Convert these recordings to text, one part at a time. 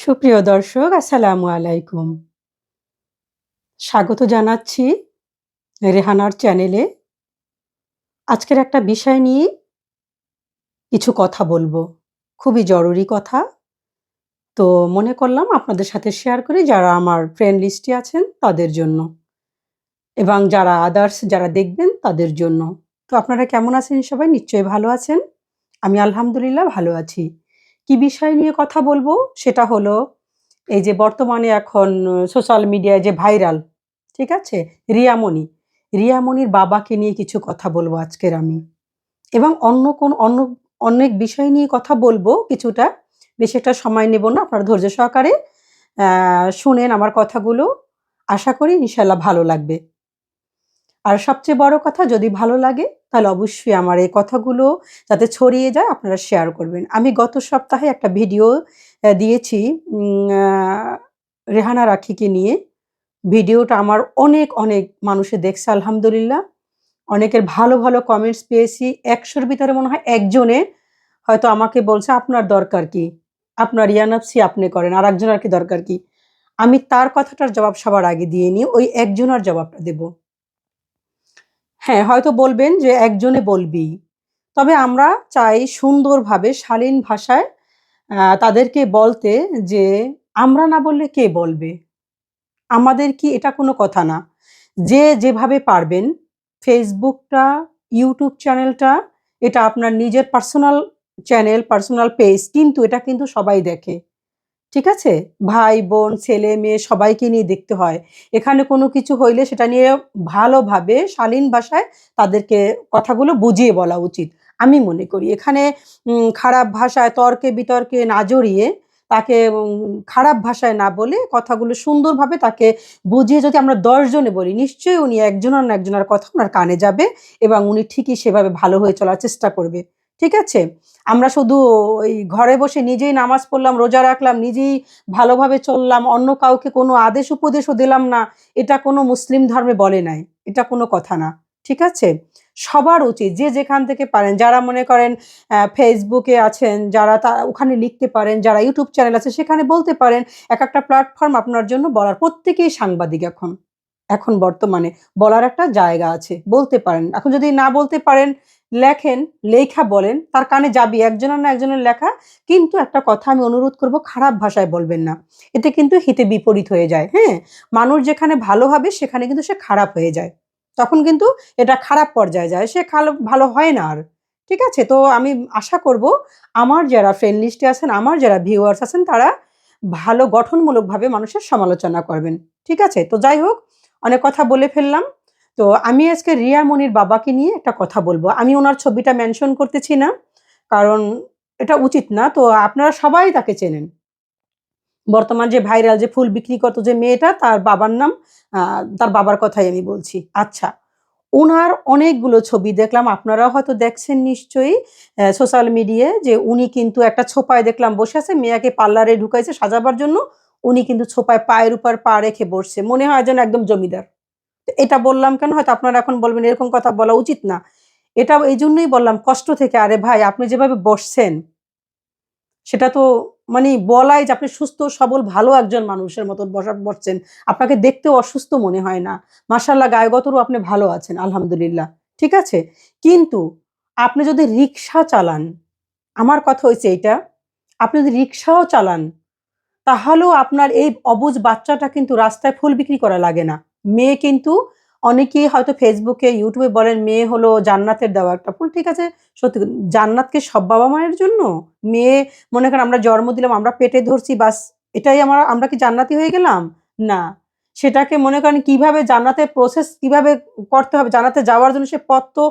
সুপ্রিয় দর্শক, আসসালামু আলাইকুম। স্বাগত জানাচ্ছি রেহানার চ্যানেলে। আজকের একটা বিষয় নিয়ে কিছু কথা বলব। খুবই জরুরি কথা। তো মনে করলাম আপনাদের সাথে শেয়ার করি, যারা আমার ফ্রেন্ড লিস্টে আছেন তাদের জন্য। এবং যারা আদার্স যারা দেখবেন তাদের জন্য। তো আপনারা কেমন আছেন সবাই? নিশ্চয়ই ভালো আছেন। আমি আলহামদুলিল্লাহ ভালো আছি। কি বিষয় নিয়ে কথা বলব? সেটা হলো এই যে বর্তমানে এখন সোশ্যাল মিডিয়ায় যে ভাইরাল ঠিক আছে? রিয়ামণি, রিয়ামণির বাবাকে নিয়ে কিছু কথা বলব আজকের আমি। এবং অন্য কোন, অন্য, অনেক বিষয় নিয়ে কথা বলব কিছুটা, বেশি একটা সময় নেব না, আপনারা ধৈর্য সহকারে শুনেন আমার কথাগুলো। আশা করি ইনশাল্লাহ ভালো লাগবে। আর সবচেয়ে বড় কথা, যদি ভালো লাগে, তাহলে অবশ্যই আমার এই কথাগুলো যাতে ছড়িয়ে যায়, আপনারা শেয়ার করবেন। আমি গত সপ্তাহে একটা ভিডিও দিয়েছি রেহানা রাখিকে নিয়ে। ভিডিওটা আমার অনেক অনেক মানুষে দেখছে, আলহামদুলিল্লাহ। অনেকের ভালো ভালো কমেন্টস পেয়েছি। একশোর ভিতরে মনে হয় একজনে হয়তো আমাকে বলছে, আপনার দরকার কি? আপনার ইয়ানাপসি আপনি করেন আর একজনের কি দরকার কি? আমি তার কথাটার জবাব সবার আগে দিয়ে নিই, ওই একজনের জবাবটা দেব। হ্যাঁ হয়তো বলবেন যে একজনে বলবি তবে আমরা চাই সুন্দরভাবে, শালীন ভাষায় তাদেরকে বলতে যে আমরা না বললে কে বলবে? আমাদের কি এটা কোনো কথা না। যে যেভাবে পারবেন, ফেসবুকটা, ইউটিউব চ্যানেলটা, এটা আপনার নিজের পার্সোনাল চ্যানেল, পার্সোনাল পেজ, কিন্তু এটা কিন্তু সবাই দেখে। ঠিক আছে? ভাই, বোন, ছেলে, মেয়ে সবাইকে নিয়ে দেখতে হয়। এখানে কোনো কিছু হইলে সেটা নিয়ে ভালোভাবে, শালীন ভাষায় তাদেরকে কথাগুলো বুঝিয়ে বলা উচিত। আমি মনে করি এখানে খারাপ ভাষায় তর্কে বিতর্কে না জড়িয়ে তাকে খারাপ ভাষায় না বলে কথাগুলো সুন্দরভাবে তাকে বুঝিয়ে যদি আমরা দশজনে বলি, নিশ্চয়ই উনি একজনের না একজনের কথা ওনার কানে যাবে এবং উনি ঠিকই সেভাবে ভালো হয়ে চলার চেষ্টা করবে। ঠিক আছে? আমরা শুধু ওই ঘরে বসে নিজেই নামাজ পড়লাম, রোজা রাখলাম, নিজেই ভালোভাবে চললাম, অন্য কাউকে কোনো আদেশ উপদেশও দিলাম না, এটা কোনো মুসলিম ধর্মে বলে নাই, এটা কোনো কথা না, ঠিক আছে? সবার উচিত, যে যেখান থেকে পারেন, যারা মনে করেন ফেসবুকে আছেন, যারা তা, ওখানে লিখতে পারেন, যারা ইউটিউব চ্যানেল আছে, সেখানে বলতে পারেন, এক একটা প্ল্যাটফর্ম আপনার জন্য বলার, প্রত্যেকেই সাংবাদিক এখন এখন বর্তমানে, বলার একটা জায়গা আছে, বলতে পারেন। এখন যদি না বলতে পারেন লেখেন, লেখা বলেন, তার কানে যাবি, একজনের না একজনের লেখা, কিন্তু একটা কথা আমি অনুরোধ করব, খারাপ ভাষায় বলবেন না। এতে কিন্তু হিতে বিপরীত হয়ে যায় হ্যাঁ? মানুষ যেখানে ভালো হবে, সেখানে কিন্তু সে খারাপ হয়ে যায়। তখন কিন্তু এটা খারাপ পর্যায়ে যায়, সে ভালো হয় না আর। ঠিক আছে? তো আমি আশা করব, আমার যারা ফ্রেন্ড লিস্টে আছেন, আমার যারা ভিউয়ার্স আছেন, তারা ভালো গঠনমূলকভাবে মানুষের সমালোচনা করবেন। ঠিক আছে? তো যাই হোক, অনেক কথা বলে ফেললাম। তো আমি আজকে রিয়া মনির বাবাকে নিয়ে একটা কথা বলব। আমি ওনার ছবিটা মেনশন করতেছি না, কারণ এটা উচিত না। তো আপনারা সবাই তাকে চেনেন। বর্তমান যে ভাইরাল, যে ফুল বিক্রি করতো যে মেয়েটা, তার বাবার নাম তার বাবার কথাই আমি বলছি। আচ্ছা ওনার অনেকগুলো ছবি দেখলাম। আপনারাও হয়তো দেখছেন নিশ্চয়ই সোশ্যাল মিডিয়ায় যে উনি কিন্তু একটা ছোপায় দেখলাম বসে আছে, মেয়াকে পার্লারে ঢুকাইছে সাজাবার জন্য। উনি কিন্তু ছোপায় পায়ের উপর পা রেখে বসছে। মনে হয় যেন একদম জমিদার। এটা বললাম কেন? হয়তো আপনারা এখন বলবেন এরকম কথা বলা উচিত না। এটা এই জন্যই বললাম, কষ্ট থেকে। আরে ভাই, আপনি যেভাবে বসছেন, সেটা তো মানে বলাই যে আপনি সুস্থ, সবল, ভালো একজন মানুষের মতো বসা, বসছেন, আপনাকে দেখতেও অসুস্থ মনে হয় না। মাসাল্লাহ গায়গতরও আপনি ভালো আছেন, আলহামদুলিল্লাহ। ঠিক আছে? কিন্তু আপনি যদি রিক্সা চালান, আমার কথা হয়েছে এইটা, আপনি যদি রিক্সাও চালান, তাহলেও আপনার এই অবুজ বাচ্চাটা কিন্তু রাস্তায় ফুল বিক্রি করা লাগে না। মেয়ে কিন্তু অনেকেই হয়তো ফেসবুকে ইউটিউবে বলেন, মেয়ে হলো জান্নাতের দেওয়া একটা ফুল ঠিক আছে? সত্যি জান্নাতকে সব বাবা মায়ের জন্য? মেয়ে, মনে করেন, আমরা জন্ম দিলাম, আমরা পেটে ধরছি, বাস এটাই আমরা আমরা কি জান্নাতি হয়ে গেলাম? না। সেটাকে মনে করেন, কীভাবে জান্নাতের প্রসেস কীভাবে করতে হবে, জান্নাতে যাওয়ার জন্য সে পথ তো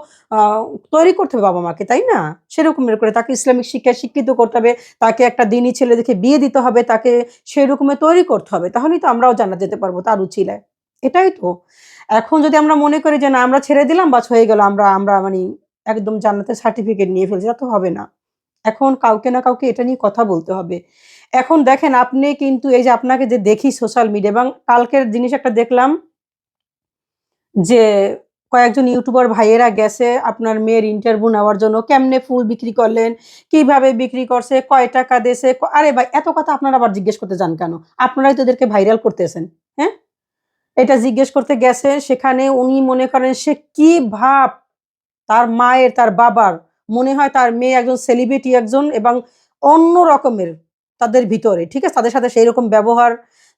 তৈরি করতে হবে বাবা মাকে, তাই না? সেরকম করে তাকে ইসলামিক শিক্ষায় শিক্ষিত করতে হবে, তাকে একটা দিনী ছেলে দেখে বিয়ে দিতে হবে, তাকে সেই রকমের তৈরি করতে হবে, তাহলেই তো আমরাও জান্নাত যেতে পারব, তার উচিলায়। এটাই তো। এখন যদি আমরা মনে করি যে, না, আমরা ছেড়ে দিলাম, বাস হয়ে গেল, আমরা আমরা মানে একদম জান্নাতের সার্টিফিকেট নিয়ে ফেলছি, তা তো হবে না। এখন কাউকে না কাউকে এটা নিয়ে কথা বলতে হবে। এখন দেখেন, আপনি কিন্তু এই যে আপনাকে যে দেখি সোশ্যাল মিডিয়া এবং কালকের জিনিস একটা দেখলাম যে, কয়েকজন ইউটিউবার ভাইয়েরা গেছে আপনার মেয়ের ইন্টারভিউ নেওয়ার জন্য, কেমনে ফুল বিক্রি করলেন, কীভাবে বিক্রি করছে, কয় টাকা ক- আরে ভাই, এত কথা আপনারা আবার জিজ্ঞেস করতে যান কেন? আপনারাই তো এদেরকে ভাইরাল করতেছেন হ্যাঁ? এটা জিজ্ঞেস করতে গেছে সেখানে উনি মনে করেন সে কি ভাব? তার মায়ের, তার বাবার, মনে হয় তার মেয়ে একজন সেলিব্রিটি একজন এবং অন্য রকমের তাদের ভিতরে, ঠিক আছে? তাদের সাথে সেই রকম ব্যবহার,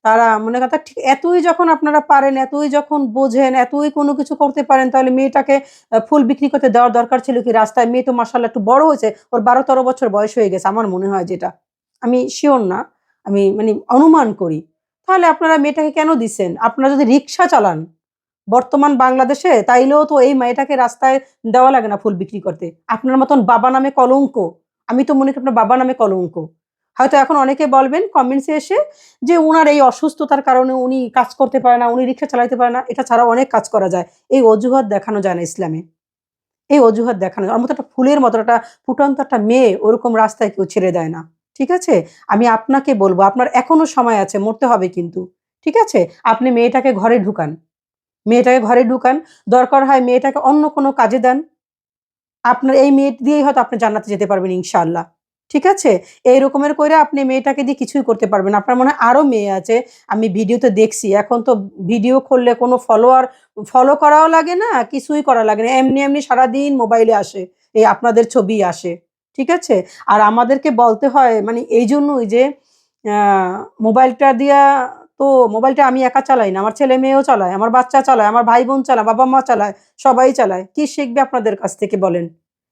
তারা মনে কথা ঠিক এতই যখন আপনারা পারেন, এতই যখন বোঝেন, এতই কোনো কিছু করতে পারেন, তাহলে মেয়েটাকে ফুল বিক্রি করতে দেওয়ার দরকার ছিল কি রাস্তায়? মেয়ে তো মাসাল্লাহ একটু বড় হয়েছে, ওর বারো তেরো বছর বয়স হয়ে গেছে, আমার মনে হয় যেটা। আমি শিওর না, আমি মানে অনুমান করি। তাহলে আপনারা মেয়েটাকে কেন দিচ্ছেন আপনারা যদি রিক্সা চালান বর্তমান বাংলাদেশে, তাইলেও তো এই মেয়েটাকে রাস্তায় দেওয়া লাগে না ফুল বিক্রি করতে। আপনার মতন বাবা নামে কলঙ্ক। আমি তো মনে করি আপনার বাবা নামে কলঙ্ক। হয়তো এখন অনেকে বলবেন কমেন্টসে এসে যে উনার এই অসুস্থতার কারণে উনি কাজ করতে পারে না, উনি রিক্সা চালাতে পারে না, এটা ছাড়া অনেক কাজ করা যায়। এই অজুহাত দেখানো যায় না ইসলামে। এই অজুহাত দেখানো যায়। আমার মতো একটা ফুলের মতো একটা ফুটন্ত একটা মেয়ে ওরকম রাস্তায় কেউ ছেড়ে দেয় না। ঠিক আছে? আমি আপনাকে বলব, আপনার এখনও সময় আছে, মরতে হবে কিন্তু। ঠিক আছে? আপনি মেয়েটাকে ঘরে ঢুকান। মেয়েটাকে ঘরে ঢুকান। দরকার হয় মেয়েটাকে অন্য কোনো কাজে দেন। আপনার, এই মেয়ে দিয়েই হয়তো আপনি জান্নাতে যেতে পারবেন ইনশাল্লাহ ঠিক আছে? এই রকমের করে আপনি মেয়েটাকে দিয়ে কিছুই করতে পারবেন আপনার মনে হয় আরও মেয়ে আছে, আমি ভিডিওতে দেখছি। এখন তো ভিডিও খুললে কোনো ফলোয়ার, ফলো করাও লাগে না, কিছুই করা লাগে না। এমনি এমনি সারাদিন মোবাইলে আসে, এই আপনাদের ছবি আসে। ঠিক আছে? আর আমাদেরকে বলতে হয় মানে এই জন্যই যে মোবাইলটা দিয়া তো মোবাইলটা আমি একা চালাই না, আমার ছেলে মেয়েও চালায়, আমার বাচ্চা চালায়, আমার ভাই বোন চালায়, বাবা মা চালায়, সবাই চালায়। কি শিখবে আপনাদের কাছ থেকে বলেন?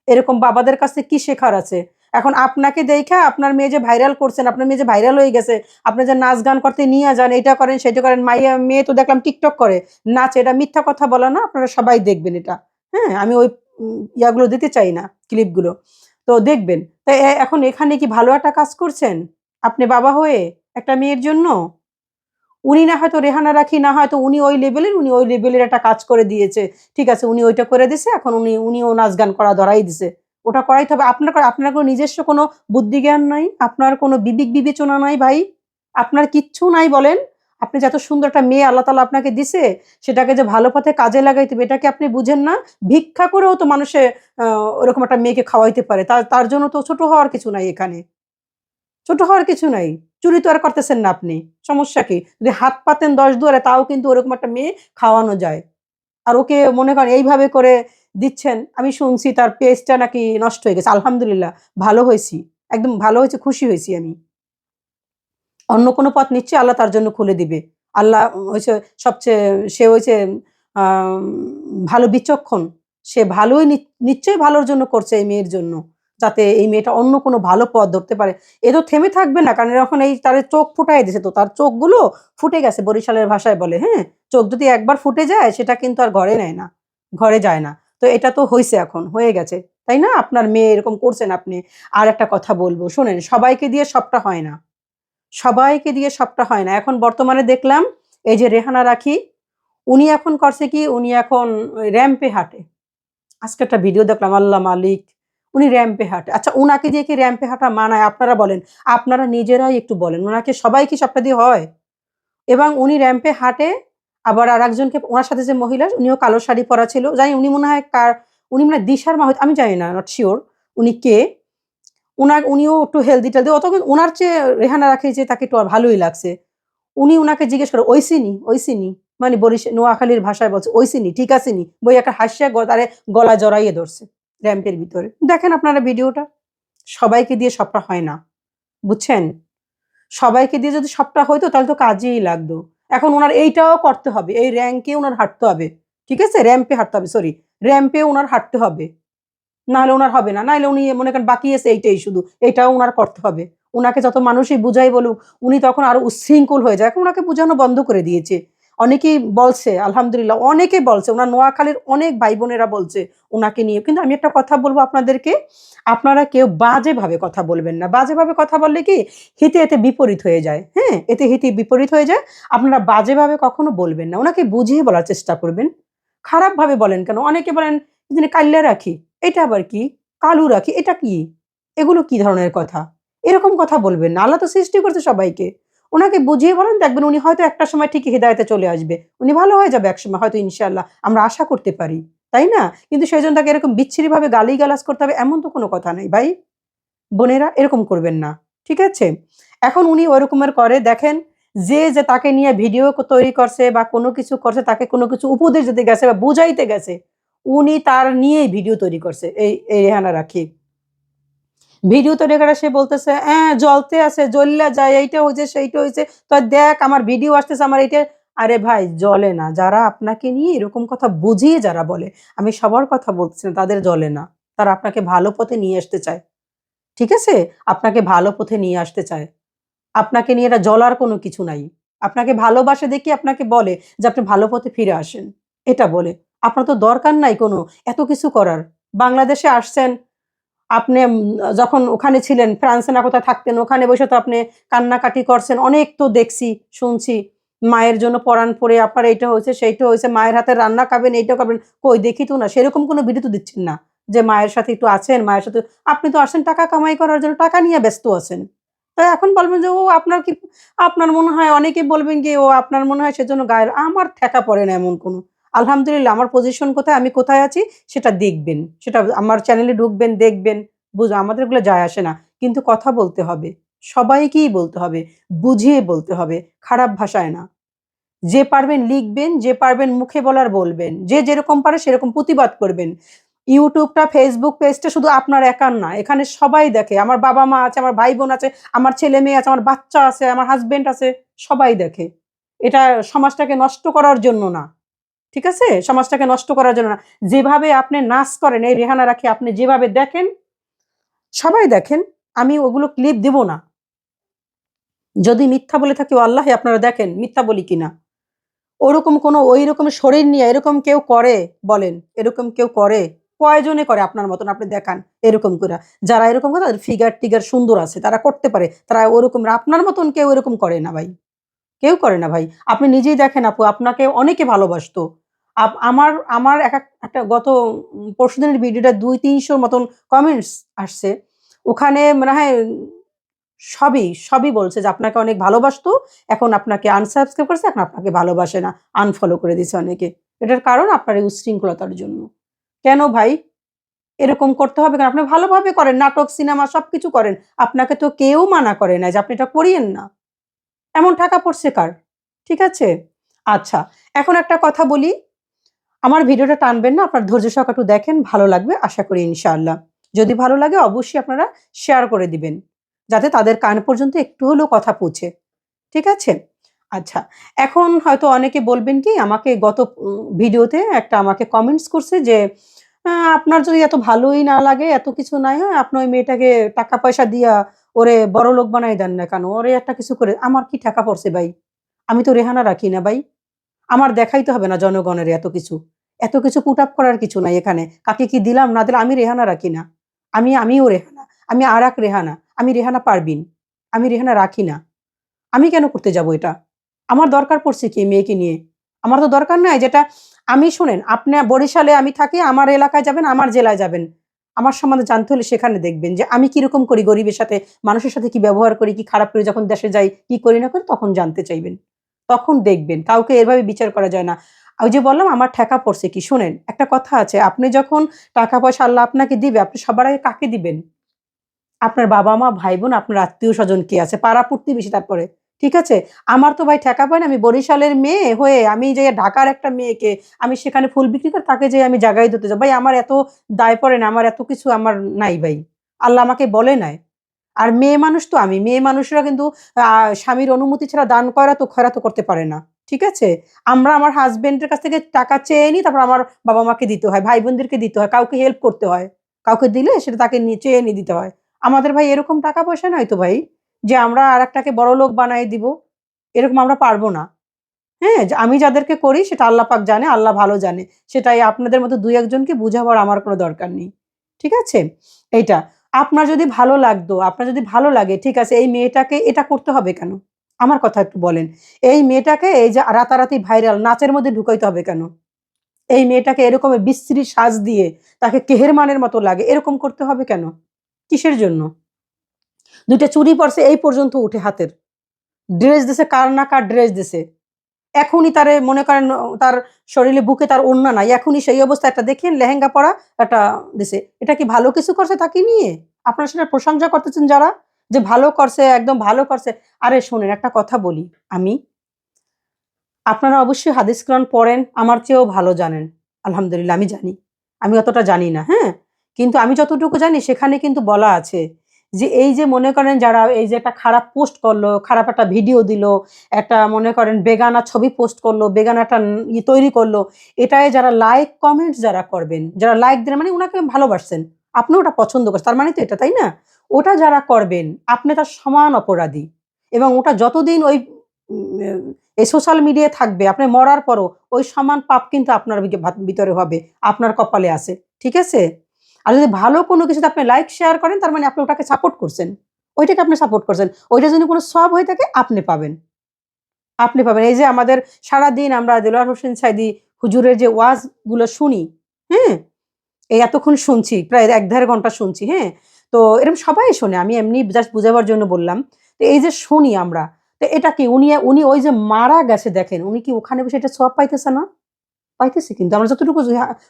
এরকম বাবাদের কাছ কি শেখার আছে? এখন আপনাকে দেখা আপনার মেয়ে যে ভাইরাল করছেন, আপনার মেয়ে যে ভাইরাল হয়ে গেছে, আপনি যে নাচ গান করতে নিয়ে যান, এটা করেন, সেটা করেন, মাইয়া, মেয়ে তো দেখলাম টিকটক করে, নাচ, এটা মিথ্যা কথা বলা না, আপনারা সবাই দেখবেন এটা। হ্যাঁ আমি ওই ইয়াগুলো দিতে চাই না ক্লিপগুলো তো দেখবেন। তাই এখন এখানে কি ভালো একটা কাজ করছেন? আপনি বাবা হয়ে একটা মেয়ের জন্য? উনি না হয়তো রেহানা রাখি, না হয়তো উনি ওই লেভেলের উনি ওই লেভেলের একটা কাজ করে দিয়েছে। ঠিক আছে, উনি ওইটা করে দিছে, এখন উনি, উনিও নাচ গান করা ধরাই দিছে। ওটা করাইতে হবে। আপনার আপনার কোনো নিজস্ব কোনো বুদ্ধি জ্ঞান নাই? আপনার কোনো বিবেক বিবেচনা নাই ভাই? আপনার কিচ্ছু নাই বলেন? আপনি যত সুন্দর একটা মেয়ে আল্লাহ তালা আপনাকে দিছে, সেটাকে যে ভালো পথে কাজে লাগাইতে হবে এটাকে আপনি বুঝেন না? ভিক্ষা করেও তো মানুষে ওরকম একটা মেয়েকে খাওয়াইতে পারে। তার তার জন্য তো ছোট হওয়ার কিছু নাই এখানে। ছোট হওয়ার কিছু নাই। চুরি তো আর করতেছেন না আপনি। সমস্যা কি? যদি হাত পাতেন দশ দুয়ারে, তাও কিন্তু ওরকম একটা মেয়ে খাওয়ানো যায়। আর ওকে মনে করেন এইভাবে করে দিচ্ছেন, আমি শুনছি তার পেজটা নাকি নষ্ট হয়ে গেছে। আলহামদুলিল্লাহ, ভালো হয়েছি। একদম ভালো হয়েছে, খুশি হয়েছি আমি। অন্য কোনো পথ নিশ্চয়ই আল্লাহ তার জন্য খুলে দিবে। আল্লাহ হয়েছে সবচেয়ে, সে হয়েছে ভালো বিচক্ষণ। সে ভালোই নিশ্চয়ই ভালোর জন্য করছে এই মেয়ের জন্য, যাতে এই মেয়েটা অন্য কোনো ভালো পথ ধরতে পারে। এ তো থেমে থাকবে না, কারণ এখন এই তার চোখ ফুটাই দিছে তো, তার চোখগুলো ফুটে গেছে বরিশালের ভাষায় বলে হ্যাঁ? চোখ যদি একবার ফুটে যায়, সেটা কিন্তু আর ঘরে নেয় না, ঘরে যায় না। তো এটা তো হয়েছে এখন, হয়ে গেছে, তাই না? আপনার মেয়ে এরকম করছেন আপনি। আর একটা কথা বলব, শোনেন, সবাইকে দিয়ে সবটা হয় না। সবাইকে দিয়ে সবটা হয় না। এখন বর্তমানে দেখলাম, এই যে রেহানা রাখি, উনি এখন করছে কি, উনি এখন র্যাম্পে হাঁটে। আজকে একটা ভিডিও দেখলাম, আল্লাহ মালিক, উনি র্যাম্পে হাঁটে। আচ্ছা উনাকে দিয়ে কি র্যাম্পে হাঁটা মানায়? আপনারা বলেন। আপনারা নিজেরাই একটু বলেন। ওনাকে সবাই কি সবটা দিয়ে হয়? এবং উনি র্যাম্পে হাঁটে, আবার আর একজনকে ওনার সাথে যে মহিলা, উনিও কালো শাড়ি পরা ছিল। জানি উনি মনে হয় কার, উনি মানে দিশার মা আমি জানি না নট শিওর উনি কে? উনার, উনিও একটু হেলদি টেলদি, অত ওনার চেয়ে রেহানা রাখে যে তাকে একটু আর ভালোই লাগছে। উনি ওনাকে জিজ্ঞেস করে ওইসিনি ওইসিনি মানে বরিশ, নোয়াখালীর ভাষায় বলছে ওইসিনি ঠিক আছে নি? বই একটা হাসিয়া তারে গলা জড়াইয়ে ধরছে র্যাম্পের ভিতরে। দেখেন আপনারা ভিডিওটা, সবাইকে দিয়ে সবটা হয় না, বুঝছেন? সবাইকে দিয়ে যদি সবটা হইতো, তাহলে তো কাজেই লাগতো। এখন ওনার এইটাও করতে হবে, এই র্যাঙ্কে ওনার হাঁটতে হবে, ঠিক আছে? র্যাম্পে হাঁটতে হবে সরি র্যাম্পে ওনার হাঁটতে হবে। নাহলে ওনার হবে না, নাহলে উনি মনে করেন বাকি আছে এইটাই শুধু, এটাও ওনার করতে হবে। ওনাকে যত মানুষই বুঝাই বলুক, উনি তখন আরও উচ্ছৃঙ্খল হয়ে যায়। এখন ওনাকে বোঝানো বন্ধ করে দিয়েছে। অনেকেই বলছে, আলহামদুলিল্লাহ, অনেকে বলছে, ওনার নোয়াখালীর অনেক ভাই বোনেরা বলছে ওনাকে নিয়ে। কিন্তু আমি একটা কথা বলব আপনাদেরকে, আপনারা কেউ বাজেভাবে কথা বলবেন না। বাজেভাবে কথা বললে কি, হিতে এতে বিপরীত হয়ে যায়। হ্যাঁ এতে হিতে বিপরীত হয়ে যায়। আপনারা বাজেভাবে কখনো বলবেন না। ওনাকে বুঝিয়ে বলার চেষ্টা করবেন। খারাপভাবে বলেন কেন? অনেকে বলেন কাল্লা রাখি। এটা আবার কি? কালু রাখি, এটা কি? এগুলো কি ধরনের কথা? এরকম কথা বলবেন না। আল্লাহ তো সৃষ্টি করছে সবাইকে। ওনাকে বুঝিয়ে বলেন, দেখবেন উনি হয়তো একটা সময় ঠিকই হৃদায়তে চলে আসবে। উনি ভালো হয়ে যাবে একসময়, হয়তো ইনশাল্লাহ আমরা আশা করতে পারি। তাই না? কিন্তু সেই জন্য তাকে এরকম বিচ্ছিরিভাবে গালি গালাজ করতে হবে এমন তো কোনো কথা নেই। ভাই, বোনেরা এরকম করবেন না। ঠিক আছে? এখন উনি ওই রকমের করে, দেখেন যে যে তাকে নিয়ে ভিডিও তৈরি করছে বা কোনো কিছু করছে, তাকে কোনো কিছু উপদেশ দিতে গেছে বা বুঝাইতে গেছে উনি তার নিয়েই ভিডিও তৈরি করছে, এই এই রেহানা রাখি। ভিডিও তৈরি করে সে বলতেছে হ্যাঁ জলতে আছে, জ্বললা যায়, এইটা হয়েছে, সেইটা হয়েছে। তো দেখ, আমার ভিডিও আসতেছে, আমার এইটা আরে ভাই জলে না। যারা আপনাকে নিয়ে এরকম কথা বুঝিয়ে যারা বলে, আমি সবার কথা বলতেছি না, তাদের জলে না। তারা আপনাকে ভালো পথে নিয়ে আসতে চায়। ঠিক আছে? আপনাকে ভালো পথে নিয়ে আসতে চায়। আপনাকে নিয়ে এটা জ্বলার কোনো কিছু নাই। আপনাকে ভালোবাসে দেখি আপনাকে বলে যে আপনি ভালো পথে ফিরে আসেন। এটা বলে। আপনার তো দরকার নাই কোনো, এত কিছু করার। বাংলাদেশে আসছেন, আপনি যখন ওখানে ছিলেন, ফ্রান্সে না কোথায় থাকতেন, ওখানে বসে তো আপনি কান্নাকাটি করছেন, অনেক তো দেখছি, শুনছি। মায়ের জন্য পরাণ পড়ে আপনার এইটা হয়েছে, সেইটা হয়েছে, মায়ের হাতে রান্না খাবেন, এইটা খাবেন, কই দেখি তো না, সেরকম কোনো ভিডিও তো দিচ্ছেন না। যে মায়ের সাথে একটু আছেন, মায়ের সাথে, আপনি তো আসেন টাকা কামাই করার জন্য, টাকা নিয়ে ব্যস্ত আছেন। তো এখন বলবেন যে, ও আপনার কি, আপনার মনে হয়, অনেকে বলবেন যে ও আপনার মনে হয় সেজন্য গায়ের, আমার ঠেকা পড়ে না এমন কোনো। আলহামদুলিল্লাহ, আমার পজিশন কোথায়, আমি কোথায় আছি, সেটা দেখবেন। সেটা আমার চ্যানেলে ঢুকবেন, দেখবেন, বুঝ আমাদের এগুলো যায় আসে না। কিন্তু কথা বলতে হবে, সবাইকেই বলতে হবে, বুঝিয়ে বলতে হবে, খারাপ ভাষায় না। যে পারবেন লিখবেন, যে পারবেন মুখে বলার বলবেন, যে যেরকম পারে সেরকম প্রতিবাদ করবেন। ইউটিউবটা ফেসবুক পেজটা শুধু আপনার একার না, এখানে সবাই দেখে। আমার বাবা মা আছে, আমার ভাই বোন আছে, আমার ছেলে মেয়ে আছে, আমার বাচ্চা আছে, আমার হাজবেন্ড আছে, সবাই দেখে। এটা সমাজটাকে নষ্ট করার জন্য না। ঠিক আছে? সমাজটাকে নষ্ট করার জন্য না। যেভাবে আপনি নাচ করেন, এই রেহানা রাখি আপনি যেভাবে দেখেন, সবাই দেখেন, আমি ওগুলো ক্লিপ দিব না। যদি মিথ্যা বলে থাকি আল্লাহ আপনারা দেখেন মিথ্যা বলি কিনা। ওরকম কোনো ওই রকম শরীর নিয়ে এরকম কেউ করে বলেন, এরকম কেউ করে, কয়জনে করে আপনার মতন আপনি দেখান, এরকম করে। যারা এরকম করে, তাদের ফিগার টিগার সুন্দর আছে, তারা করতে পারে, তারা ওরকম, আপনার মতন কেউ এরকম করে না ভাই। কেউ করে না ভাই। আপনি নিজেই দেখেন আপু, আপনাকে অনেকে ভালোবাসতো। আমার আমার এক এক- একটা গত পরশুদিনের ভিডিওটা দুই তিনশোর মতন কমেন্টস আসছে। ওখানে মনে হয়, সবই সবই বলছে যে আপনাকে অনেক ভালোবাসতো, এখন আপনাকে আনসাবস্ক্রাইব করেছে, এখন আপনাকে ভালোবাসে না আনফলো করে দিয়েছে অনেকে। এটার কারণ আপনার এই উশৃঙ্খলতার জন্য। কেন ভাই? এরকম করতে হবে কেন আপনি ভালোভাবে করেন, নাটক, সিনেমা সবকিছু করেন। আপনাকে তো কেউ মানা করে না যে আপনি এটা করিয়েন না। এমন টাকা পড়ছে কার? ঠিক আছে? আচ্ছা এখন একটা কথা বলি। আমার ভিডিওটা টানবেন না, আপনার ধৈর্য সহকারে একটু দেখেন, ভালো লাগবে, আশা করি ইনশাআল্লাহ। যদি ভালো লাগে, অবশ্যই আপনারা শেয়ার করে দিবেন, যাতে তাদের কান পর্যন্ত একটু হলেও কথা পৌঁছে। ঠিক আছে? আচ্ছা এখন হয়তো অনেকে বলবেন কি, আমাকে গত ভিডিওতে একটা আমাকে কমেন্টস করছে যে আপনার যদি এত ভালোই না লাগে, এত কিছু নাই, হয়, আপনি ওই মেয়েটাকে টাকা পয়সা দিয়া ওরে বড় লোক বানাই দেন না কেন? ওরে একটা কিছু করে, আমার কি টাকা পড়ছে ভাই? আমি তো রেহানা রাখি না ভাই। আমার দেখাইতে হবে না জনগণের এত কিছু। এত কিছু পুট আপ করার কিছু নাই এখানে। কাকে কি দিলাম না দিলাম? আমি রেহানা রাখি না। আমি, আমিও রেহানা। আমি আর এক রেহানা। আমি রেহানা পারবিন। আমি রেহানা রাখি না। আমি কেন করতে যাব এটা? আমার দরকার পড়ছে কি মেয়েকে নিয়ে? আমার তো দরকার নাই যেটা, আমি শোনেন, আপনি বরিশালে আমি থাকি, আমার এলাকায় যাবেন, আমার জেলায় যাবেন। আমার সম্বন্ধে জানতে হলে সেখানে দেখবেন যে আমি কীরকম করি, গরিবের সাথে, মানুষের সাথে কি ব্যবহার করি, কি খারাপ করি, যখন দেশে যাই, কি করি না করি, তখন জানতে চাইবেন। তখন দেখবেন, কাউকে এভাবে বিচার করা যায় না। ওই যে বললাম, আমার ঠেকা পড়ছে কি? শোনেন, একটা কথা আছে, আপনি যখন টাকা পয়সা আল্লাহ আপনাকে দিবে, আপনি সবার আগে কাকে দিবেন? আপনার বাবা মা ভাই বোন আপনার আত্মীয় স্বজন কে আছে? পাড়া প্রতিবেশী তারপরে। ঠিক আছে? আমার তো ভাই ঠেকা পায় না, আমি বরিশালের মেয়ে হয়ে আমি যে ঢাকার একটা মেয়েকে আমি সেখানে ফুল বিক্রি করে তাকে যে আমি জায়গায় দিতে যাই ভাই, আমার এত দায় পড়ে না, আমার এত কিছু আমার নাই ভাই। আল্লাহ আমাকে বলে নাই। আর মেয়ে মানুষ তো আমি, মেয়ে মানুষরা কিন্তু স্বামীর অনুমতি ছাড়া দান করা তো খয়রা তো করতে পারে না, ঠিক আছে? আমরা আমার হাজবেন্ডের কাছ থেকে টাকা চেয়ে নিই, তারপর আমার বাবা মাকে দিতে হয় ভাই বোনদেরকে দিতে হয়, কাউকে হেল্প করতে হয়। কাউকে দিলে সেটা তাকে চেয়ে নিয়ে দিতে হয়। আমাদের ভাই এরকম টাকা পয়সা নয় তো ভাই। যে আমরা আর একটাকে বড় লোক বানাই দিব, এরকম আমরা পারব না। হ্যাঁ আমি যাদেরকে করি সেটা আল্লাহ পাক জানে, আল্লাহ ভালো জানে। সেটাই আপনাদের মতো দুই একজনকে বুঝাবার আমার কোনো দরকার নেই। ঠিক আছে? এইটা। আপনার যদি ভালো লাগতো, আপনার যদি ভালো লাগে, ঠিক আছে, এই মেয়েটাকে এটা করতে হবে কেন? আমার কথা একটু বলেন। এই মেয়েটাকে এই যে রাতারাতি ভাইরাল, নাচের মধ্যে ঢুকাইতে হবে কেন? এই মেয়েটাকে এরকম বিশ্রী সাজ দিয়ে তাকে কেহেরমানের মতো লাগে, এরকম করতে হবে কেন? কিসের জন্য? দুইটা চুরি পড়ছে এই পর্যন্ত উঠে হাতের। ড্রেস দিছে, কার না কার ড্রেস দিছে। এখনই তারে মনে করেন, তার শরীরে, বুকে তার ওড়না নাই। এখনই সেই অবস্থা, একটা দেখেন লেহেঙ্গা পরা, একটা দিছে। এটা কি ভালো কিছু করছে তাকে নিয়ে? আপনারা সেটা প্রশংসা করতেছেন যারা, যে ভালো করছে, একদম ভালো করছে। আরে শোনেন, একটা কথা বলি আমি। আপনারা অবশ্যই হাদিস কোরআন পড়েন, আমার চেয়েও ভালো জানেন। আলহামদুলিল্লাহ, আমি জানি। আমি অতটা জানি না হ্যাঁ? কিন্তু আমি যতটুকু জানি, সেখানে কিন্তু বলা আছে যে এই যে মনে করেন যারা এই যে একটা খারাপ পোস্ট করল, খারাপ একটা ভিডিও দিল, একটা মনে করেন বেগানা ছবি পোস্ট করল, বেগানা একটা ই তৈরি করল এটাই যারা লাইক কমেন্টস যারা করবেন, যারা লাইক দেন মানে ওনাকে ভালোবাসছেন আপনি ওটা পছন্দ করছেন, তার মানে তো এটা, তাই না? ওটা যারা করবেন, আপনি তার সমান অপরাধী এবং ওটা যতদিন ওই এই সোশ্যাল মিডিয়ায় থাকবে, আপনি মরার পরও ওই সমান পাপ কিন্তু আপনার ভিতরে হবে, আপনার কপালে আছে, ঠিক আছে? আর যদি ভালো কোনো কিছুতে আপনি লাইক শেয়ার করেন, তার মানে আপনি ওটাকে সাপোর্ট করছেন। ওইটাকে আপনি সাপোর্ট করছেন। ওইটা যদি কোনো সব হয়ে থাকে, আপনি পাবেন। আপনি পাবেন। এই যে আমাদের সারা দিন আমরা দেলোয়ার হোসেন সাইদি হুজুরের যে ওয়াজগুলো শুনি হ্যাঁ? এই এতক্ষণ শুনছি, প্রায় এক দেড় ঘণ্টা শুনছি হ্যাঁ? তো এরকম সবাই শোনে, আমি এমনি জাস্ট বুঝাবার জন্য বললাম। তো এই যে শুনি আমরা, তো এটা কি উনি উনি ওই যে মারা গেছে দেখেন, উনি কি ওখানে বসে এটা সব পাইতেছে না? পাইতেছে কিন্তু আমরা যতটুকু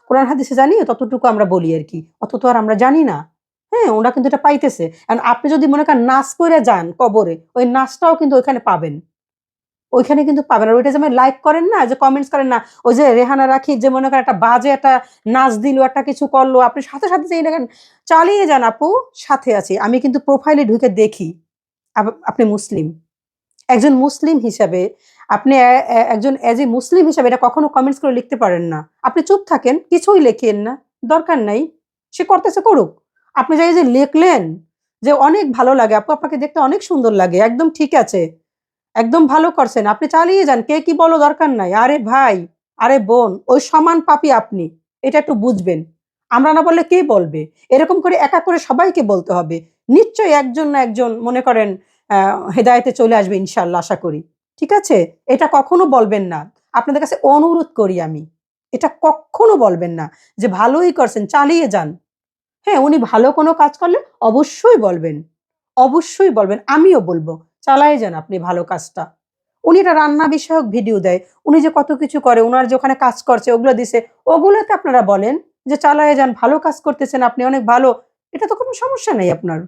কোরআন হাদিসে জানি, ততটুকু আমরা বলি আর কি। অত তো আর আমরা জানি না। হ্যাঁ ওরা কিন্তু এটা পাইতেছে। আর আপনি যদি মনে করেন নাচ করে যান কবরে, ওই নাচটাও কিন্তু ওইখানে পাবেন। ওইখানে কিন্তু পাবেন। আর ওইটা যেমন লাইক করেন না, যে কমেন্টস করেন না, ওই যে রেহানা রাখি যে মনে করেন একটা বাজে একটা নাচ দিল, একটা কিছু করল, আপনি সাথে সাথে যেই দেখেন, চালিয়ে যান আপু, সাথে আছি। আমি কিন্তু প্রোফাইলে ঢুকে দেখি। আপ- আপনি মুসলিম। একজন মুসলিম হিসাবে আপনি একজন এজ এ মুসলিম হিসাবে এটা কখনো কমেন্টস করে লিখতে পারেন না। আপনি চুপ থাকেন, কিছুই লেখেন না, দরকার নাই, সে করতেছে করুক। আপনি যাই যে লিখলেন যে অনেক ভালো লাগে, আপু আপনাকে দেখতে অনেক সুন্দর লাগে, একদম ঠিক আছে, একদম ভালো করছেন, আপনি চালিয়ে যান, কে কি বলো দরকার নাই, আরে ভাই, আরে বোন, ওই সমান পাপি আপনি, এটা একটু বুঝবেন। আমরা না বললে কে বলবে? এরকম করে একা করে সবাইকে বলতে হবে। নিশ্চয়ই একজন না একজন মনে করেন হেদায়েতে চলে আসবে ইনশাল্লাহ আশা করি। ঠিক আছে? এটা কখনো বলবেন না। আপনাদের কাছে অনুরোধ করি আমি। এটা কখনো বলবেন না যে ভালোই করছেন, চালিয়ে যান। হ্যাঁ উনি ভালো কোনো কাজ করলে অবশ্যই বলবেন। অবশ্যই বলবেন, আমিও বলব চালাই যান আপনি ভালো কাজটা। উনি এটা রান্না বিষয়ক ভিডিও দেয়, উনি যে কত কিছু করে ওনার যে ওখানে কাজ করছে, ওগুলো দিছে ওগুলোতে আপনারা বলেন যে চালায় যান, ভালো কাজ করতেছেন, আপনি অনেক ভালো। এটা তো কোনো সমস্যা নাই আপনার।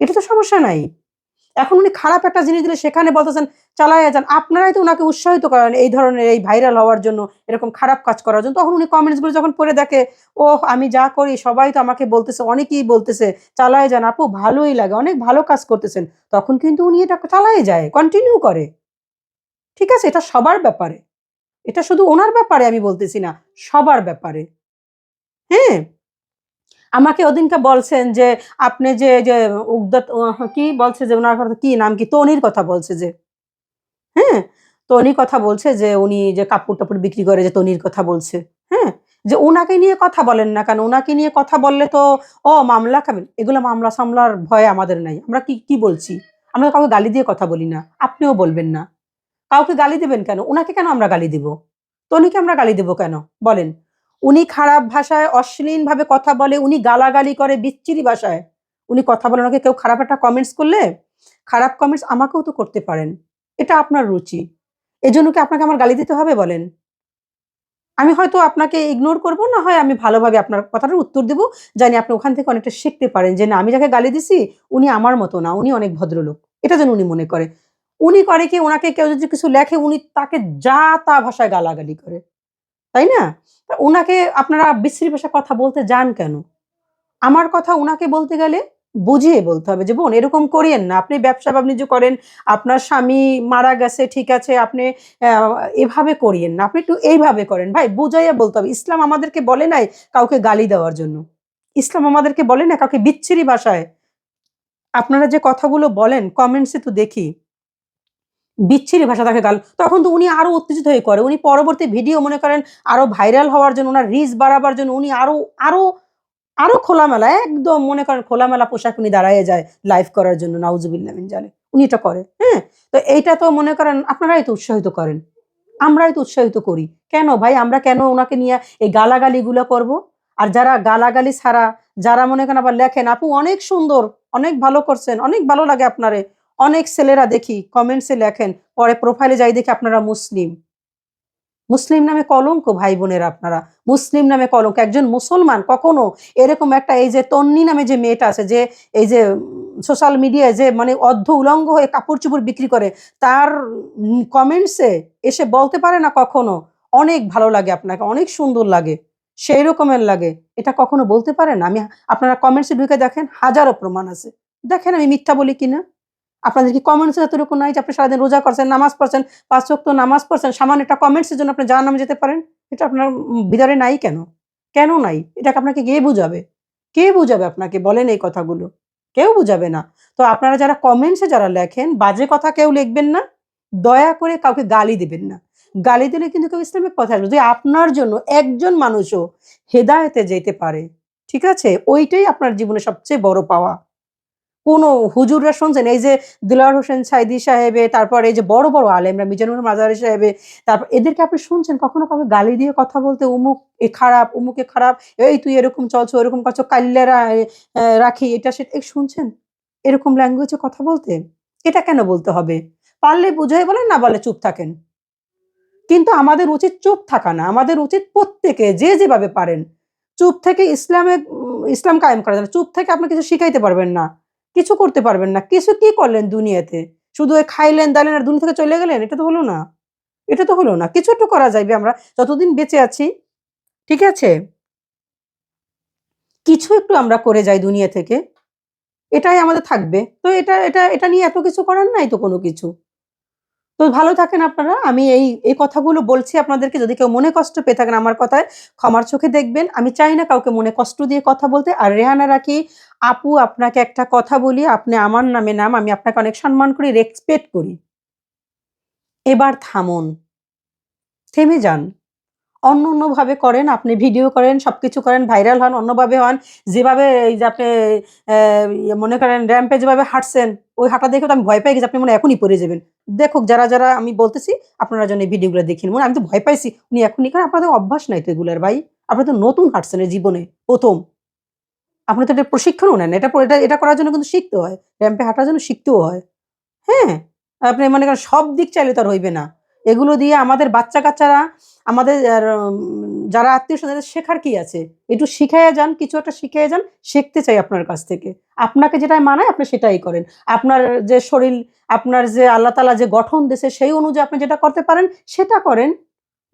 এটা তো সমস্যা নাই। এখন উনি খারাপ একটা জিনিস দিলে সেখানে বলতেছেন, চালায় যান। আপনারাই তো ওনাকে উৎসাহিত করেন এই ধরনের, এই ভাইরাল হওয়ার জন্য, এরকম খারাপ কাজ করার জন্য। তখন উনি কমেন্টসগুলো যখন পড়ে দেখে ও আমি যা করি, সবাই তো আমাকে বলতেছে, অনেকেই বলতেছে, চালায় যান, আপু, ভালোই লাগে, অনেক ভালো কাজ করতেছেন। তখন কিন্তু উনি এটা চালায় যায় কন্টিনিউ করে। ঠিক আছে, এটা সবার ব্যাপারে। এটা শুধু ওনার ব্যাপারে আমি বলতেছি না, সবার ব্যাপারে। হ্যাঁ? আমাকে ওদিনকে বলছেন যে আপনি যে যে আহ, কি বলছে যে ওনার কথা কি নাম কি? তনির কথা বলছে যে। হ্যাঁ? তনির কথা বলছে যে উনি যে কাপড় টাপড় বিক্রি করে যে তনির কথা বলছে। হ্যাঁ? যে ওনাকে নিয়ে কথা বলেন না কেন? ওনাকে নিয়ে কথা বললে তো ও মামলা খাবেন। এগুলো মামলা সামলার ভয় আমাদের নাই। আমরা কি কি বলছি? আমরা কাউকে গালি দিয়ে কথা বলি না। আপনিও বলবেন না। কাউকে গালি দেবেন কেন? ওনাকে কেন আমরা গালি দিব? তনিকে আমরা গালি দেব কেন? বলেন। উনি খারাপ ভাষায় অশ্লীল ভাবে কথা বলে, উনি গালাগালি করে বিচ্ছিরি ভাষায়। উনি কথা বলে ওনাকে কেউ খারাপ একটা কমেন্টস করলে খারাপ কমেন্টস আমাকেও তো করতে পারেন। এটা আপনার রুচি। এজন্য কি আপনাকে আমার গালি দিতে হবে বলেন? আমি হয়তো আপনাকে ইগনোর করব, না হয় আমি ভালোভাবে আপনার কথাটার উত্তর দেব, জানি আপনি ওখান থেকে অনেকটা শিখতে পারেন যে, না, আমি যাকে গালি দিছি, উনি আমার মতো না, উনি অনেক ভদ্রলোক। এটা যেন উনি মনে করে। উনি করে কি, ওনাকে কেউ যদি কিছু লেখে, উনি তাকে যা তা ভাষায় গালাগালি করে। তাই না? তা উনাকে আপনারা বিশ্রী ভাষায় কথা বলতে যান কেন? আমার কথা উনাকে বলতে গেলে বুঝিয়ে বলতে হবে যে, বোন, এরকম করিয়েন না। আপনি ব্যবসা বাণিজ্য করেন, আপনার স্বামী মারা গেছে, ঠিক আছে, আপনি এভাবে করিয়েন না। আপনি একটু এইভাবে করেন। ভাই, বুঝাইয়া বলতে হবে। ইসলাম আমাদেরকে বলে নাই কাউকে গালি দেওয়ার জন্য। ইসলাম আমাদেরকে বলে না কাউকে বিচ্ছিরি ভাষায়। আপনারা যে কথাগুলো বলেন কমেন্টসে তো দেখি। বিচ্ছিরি ভাষা তাকে গাল তখন তো উনি আরও উত্তেজিত হয়ে করে উনি পরবর্তী ভিডিও মনে করেন আরও ভাইরাল হওয়ার জন্য, ওনার রিচ বাড়াবার জন্য উনি আরও আরও আরও খোলামেলা, একদম মনে করেন খোলামেলা পোশাক উনি দাঁড়ায় যায় লাইভ করার জন্য, নাউজুবিল্লাহ মিন জালে উনি এটা করে হ্যাঁ? তো এইটা তো মনে করেন আপনারাই তো উৎসাহিত করেন। আমরাই তো উৎসাহিত করি। কেন ভাই? আমরা কেন ওনাকে নিয়ে এই গালাগালিগুলো করব? আর যারা গালাগালি ছাড়া, যারা মনে করেন আবার লেখেন, আপু অনেক সুন্দর, অনেক ভালো করছেন, অনেক ভালো লাগে আপনারে। অনেক ছেলেরা দেখি কমেন্টসে লেখেন, পরে প্রোফাইলে যাই দেখি আপনারা মুসলিম। মুসলিম নামে কলঙ্ক ভাই বোনেরা আপনারা। মুসলিম নামে কলঙ্ক, একজন মুসলমান কখনো এরকম একটা এই যে তন্নি নামে যে মেয়েটা আছে, যে এই যে সোশ্যাল মিডিয়ায় যে মানে অর্ধ উলঙ্গ হয়ে কাপড় চুপড় বিক্রি করে, তার কমেন্টসে এসে বলতে পারে না কখনো, অনেক ভালো লাগে আপনাকে, অনেক সুন্দর লাগে, সেই রকমের লাগে। এটা কখনো বলতে পারেন আমি আপনারা কমেন্টসে ঢুকে দেখেন, হাজারো প্রমাণ আছে। দেখেন আমি মিথ্যা বলি কিনা? আপনাদের কি কমেন্টস এতটুকু নাই যে আপনি সারাদিন রোজা করছেন, নামাজ পড়ছেন, পাঁচ ওয়াক্ত নামাজ পড়ছেন, সামান্য একটা কমেন্টসের জন্য আপনি জাহান্নামে যেতে পারেন? এটা আপনার ভিতরে নাই কেন? কেন নাই? এটাকে আপনাকে কে বুঝাবে? কে বুঝাবে আপনাকে? বলেন এই কথাগুলো। কেউ বুঝাবে না। তো আপনারা যারা কমেন্টসে যারা লেখেন, বাজে কথা কেউ লিখবেন না, দয়া করে কাউকে গালি দিবেন না। গালি দিলে কিন্তু কেউ ইসলামিক কথা আসবে। যদি আপনার জন্য একজন মানুষও হেদায়েতে যেতে পারে, ঠিক আছে? ওইটাই আপনার জীবনে সবচেয়ে বড় পাওয়া। কোনো হুজুররা শুনছেন? এই যে দিলার হোসেন সাইদি সাহেবে, তারপর এই যে বড় বড় আলেমরা, মিজানুর মাজারি সাহেবে, তারপর এদেরকে আপনি শুনছেন? কখনো কাউকে গালি দিয়ে কথা বলতে উমুক এ খারাপ, উমুকে খারাপ, এই তুই এরকম চলছো এরকম করছ কাল্যারা রাখি, এটা সেটা শুনছেন? এরকম ল্যাঙ্গুয়েজে কথা বলতে? এটা কেন বলতে হবে? পারলে বুঝাই বলেন, না বলে চুপ থাকেন। কিন্তু আমাদের উচিত চুপ থাকা না, আমাদের উচিত প্রত্যেকে যে যেভাবে পারেন। চুপ থেকে ইসলামে ইসলাম কায়েম করা যায়। চুপ থেকে আপনি কিছু শিখাইতে পারবেন না। কিছু করতে পারবেন না। কিছু কি করলেন দুনিয়াতে? শুধু খাইলেন, দালেন আর দুনিয়া থেকে চলে গেলেন? এটা তো হলো না। এটা তো হলো না। কিছু একটু করা যাইবে আমরা। যতদিন বেঁচে আছি, ঠিক আছে? কিছু একটু আমরা করে যাই দুনিয়া থেকে। এটাই আমাদের থাকবে। তো এটা এটা এটা নিয়ে এত কিছু করার নাই তো কোনো কিছু। তো ভালো থাকেন আপনারা। আমি এই এই কথাগুলো বলছি আপনাদেরকে। যদি কেউ মনে কষ্ট পেয়ে থাকেন আমার কথায়, ক্ষমার চোখে দেখবেন। আমি চাই না কাউকে মনে কষ্ট দিয়ে কথা বলতে। আর রেহানা রাখি, আপু আপনাকে একটা কথা বলি, আপনি আমার নামে নাম, আমি আপনাকে অনেক সম্মান করি রেসপেক্ট করি। এবার থামুন। থেমে যান। অন্য অন্যভাবে করেন, আপনি ভিডিও করেন সব কিছু করেন ভাইরাল হন, অন্যভাবে হন, যেভাবে এই যে আপনি ইয়ে মনে করেন র্যাম্পে যেভাবে হাঁটছেন, ওই হাঁটা দেখে তো আমি ভয় পেয়ে গেছি, আপনি মনে এখনই পড়ে যাবেন। দেখুক, যারা যারা আমি বলতেছি, আপনারা যেন এই ভিডিওগুলো দেখেন। মনে আমি তো ভয় পাইছি, উনি এখনই, কারণ আপনাদের অভ্যাস নাই তো এগুলোর ভাই। আপনি তো নতুন হাঁটছেন এই জীবনে, প্রথম। আপনি তো এটা প্রশিক্ষণও নেন, এটা এটা এটা করার জন্য কিন্তু শিখতে হয় র্যাম্পে হাঁটার জন্য শিখতেও হয়। হ্যাঁ আপনি মনে করেন সব দিক চাইলে তো আর হইবে না। এগুলো দিয়ে আমাদের বাচ্চা কাচ্চারা আমাদের যারা আত্মীয় স্বজনের শেখার কি আছে? একটু শিখাইয়া যান, কিছু একটা শিখাইয়া যান, শিখতে চাই আপনার কাছ থেকে। আপনাকে যেটাই মানায়, আপনি সেটাই করেন। আপনার যে শরীর, আপনার যে আল্লাহ তালা যে গঠন দেশে সেই অনুযায়ী আপনি যেটা করতে পারেন, সেটা করেন।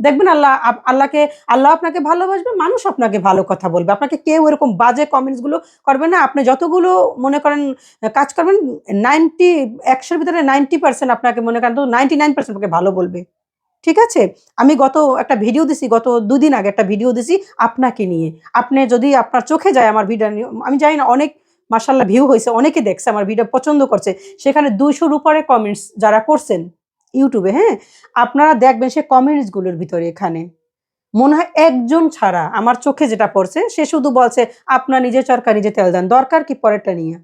দেখবেন আল্লাহ আল্লাহকে, আল্লাহ আপনাকে ভালোবাসবে, মানুষ আপনাকে ভালো কথা বলবে। আপনাকে কেউ এরকম বাজে কমেন্টসগুলো করবে না। আপনি যতগুলো মনে করেন কাজ করবেন নাইনটি একশোর ভিতরে নাইনটি পার্সেন্ট আপনাকে মনে করেন তো নাইনটি নাইন পার্সেন্ট আপনাকে ভালো বলবে। ঠিক আছে? আমি গত একটা ভিডিও দিছি, গত দুদিন আগে একটা ভিডিও দিছি আপনাকে নিয়ে। আপনি যদি আপনার চোখে যায় আমার ভিডিও আমি জানি না, অনেক মাসাল্লাহ ভিউ হয়েছে, অনেকে দেখছে, আমার ভিডিও পছন্দ করছে। সেখানে দুইশোর উপরে কমেন্টস যারা করছেন ইউটিউবে হ্যাঁ? আপনারা দেখবেন সে কমেন্টসগুলোর ভিতরে এখানে। মনে হয় একজন ছাড়া আমার চোখে যেটা পড়ছে, সে শুধু বলছে, আপনার নিজে চরকা নিজে তেল দেন। দরকার কি পরেরটা নিয়ে?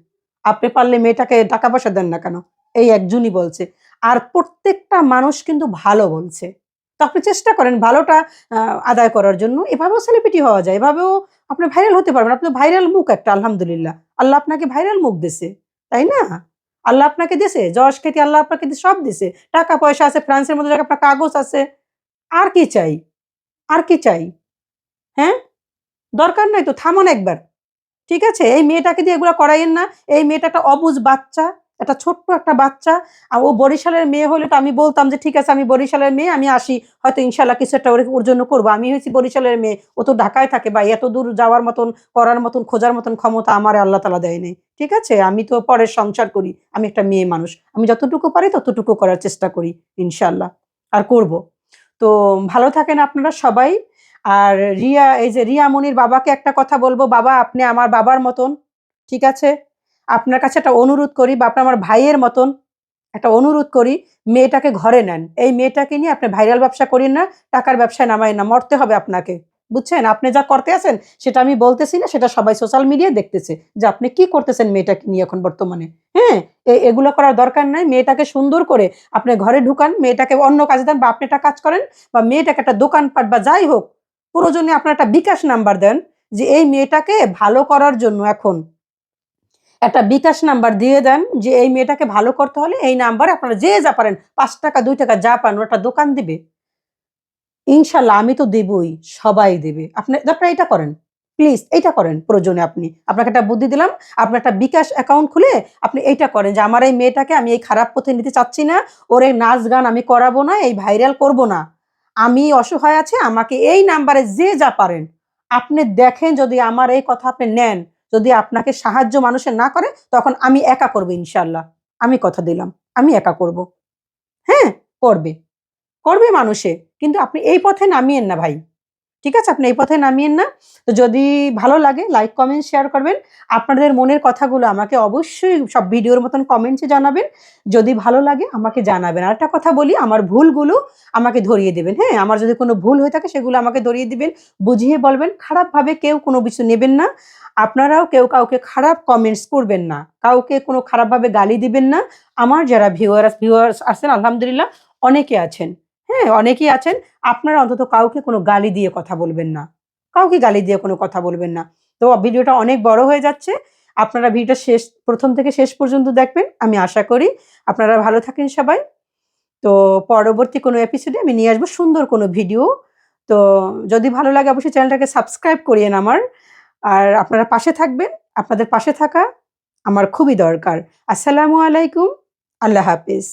আপনি পারলে মেয়েটাকে টাকা পয়সা দেন না কেন? এই একজনই বলছে। আর প্রত্যেকটা মানুষ কিন্তু ভালো বলছে। তো আপনি চেষ্টা করেন ভালোটা আদায় করার জন্য। এভাবেও সেলিব্রিটি হওয়া যায়, এভাবেও আপনি ভাইরাল হতে পারবেন। আপনি ভাইরাল মুখ একটা, আলহামদুলিল্লাহ। আল্লাহ আপনাকে ভাইরাল মুখ দিছে, তাই না? আল্লাহ আপনাকে দিছে? যশ খ্যাতি আল্লাহ আপনাকে সব দিছে। টাকা পয়সা আছে, ফ্রান্সের মধ্যে আপনার কাগজ আছে। আর কি চাই? আর কি চাই? হ্যাঁ? দরকার নাই তো, থামান একবার। ঠিক আছে? এই মেয়েটাকে দিয়ে এগুলো করাইয়েন না। এই মেয়েটা একটা অবুজ বাচ্চা। একটা ছোট্ট একটা বাচ্চা, আর ও বরিশালের মেয়ে হলে তো আমি বলতাম যে, ঠিক আছে, আমি বরিশালের মেয়ে, আমি আসি। হয়তো ইনশাল্লাহ কিছু একটা ওর- জন্য করব। আমি হয়েছি বরিশালের মেয়ে। ও তো ঢাকায় থাকে বা এত দূর যাওয়ার মতন, করার মতন, খোঁজার মতন ক্ষমতা আমার আল্লাহ তালা দেয়নি ঠিক আছে? আমি তো পরের সংসার করি, আমি একটা মেয়ে মানুষ। আমি যতটুকু পারি ততটুকু করার চেষ্টা করি ইনশাল্লাহ আর করব। তো ভালো থাকেন আপনারা সবাই। আর রিয়া, এই যে রিয়া মনির বাবাকে একটা কথা বলব, বাবা, আপনি আমার বাবার মতন। ঠিক আছে? আপনার কাছে একটা অনুরোধ করি বা আপনার আমার ভাইয়ের মতন একটা অনুরোধ করি, মেয়েটাকে ঘরে নেন। এই মেয়েটাকে নিয়ে আপনি ভাইরাল ব্যবসা করেন না, টাকার ব্যবসায় নামায় না, মরতে হবে আপনাকে। বুঝছেন? আপনি যা করতে আছেন, সেটা আমি বলতেছি না, সেটা সবাই সোশ্যাল মিডিয়ায় দেখতেছে যে আপনি কি করতেছেন মেয়েটাকে নিয়ে এখন বর্তমানে। হ্যাঁ? এগুলো করার দরকার নাই। মেয়েটাকে সুন্দর করে আপনি ঘরে ঢুকান, মেয়েটাকে অন্য কাজে দেন বা আপনি একটা কাজ করেন বা মেয়েটাকে একটা দোকানপাট বা যাই হোক, প্রয়োজনে আপনার একটা বিকাশ নাম্বার দেন যে এই মেয়েটাকে ভালো করার জন্য এখন একটা বিকাশ নাম্বার দিয়ে দেন যে এই মেয়েটাকে ভালো করতে হলে এই নাম্বারে আপনারা যে যা পারেন, পাঁচ টাকা, দুই টাকা যা পান, ওটা দোকান দিবে। ইনশাল্লাহ আমি তো দেবই, সবাই দেবে। আপনি আপনারা এটা করেন। প্লিজ, এইটা করেন প্রয়োজনে আপনি। আপনাকে একটা বুদ্ধি দিলাম, আপনার একটা বিকাশ অ্যাকাউন্ট খুলে আপনি এইটা করেন যে আমার এই মেয়েটাকে আমি এই খারাপ পথে নিতে চাচ্ছি না, ওর এই নাচ গান আমি করাবো না, এই ভাইরাল করব না। আমি অসহায় আছে, আমাকে এই নাম্বারে যে যা পারেন, আপনি দেখেন যদি আমার এই কথা আপনি নেন যদি আপনাকে সাহায্য মানুষের না করে, তখন আমি একা করব ইনশাল্লাহ আমি কথা দিলাম, আমি একা করব। হ্যাঁ করবে। করবে মানুষে, কিন্তু আপনি এই পথে নামিয়েন না ভাই। ঠিক আছে? আপনি এই পথে নামিয়েন না। তো যদি ভালো লাগে লাইক কমেন্ট শেয়ার করবেন। আপনাদের মনের কথাগুলো আমাকে অবশ্যই সব ভিডিওর মতন কমেন্টসে জানাবেন। যদি ভালো লাগে, আমাকে জানাবেন। আর একটা কথা বলি, আমার ভুলগুলো আমাকে ধরিয়ে দেবেন। হ্যাঁ আমার যদি কোনো ভুল হয়ে থাকে, সেগুলো আমাকে ধরিয়ে দিবেন, বুঝিয়ে বলবেন। খারাপভাবে কেউ কোনো কিছু নেবেন না। আপনারাও কেউ কাউকে খারাপ কমেন্টস করবেন না। কাউকে কোনো খারাপভাবে গালি দিবেন না। আমার যারা ভিউয়ার্স ভিউয়ার্স আছেন, আলহামদুলিল্লাহ, অনেকে আছেন। হ্যাঁ অনেকেই আছেন, আপনারা অন্তত কাউকে কোনো গালি দিয়ে কথা বলবেন না। কাউকে গালি দিয়ে কোনো কথা বলবেন না। তো ভিডিওটা অনেক বড় হয়ে যাচ্ছে। আপনারা ভিডিওটা শেষ, প্রথম থেকে শেষ পর্যন্ত দেখবেন, আমি আশা করি। আপনারা ভালো থাকেন সবাই। তো পরবর্তী কোনো এপিসোডে আমি নিয়ে আসব সুন্দর কোনো ভিডিও তো যদি ভালো লাগে অবশ্যই চ্যানেলটাকে সাবস্ক্রাইব করিয়েন আমার। আর আপনারা পাশে থাকবেন, আপনাদের পাশে থাকা আমার খুবই দরকার। আসসালামু আলাইকুম, আল্লাহ হাফিজ।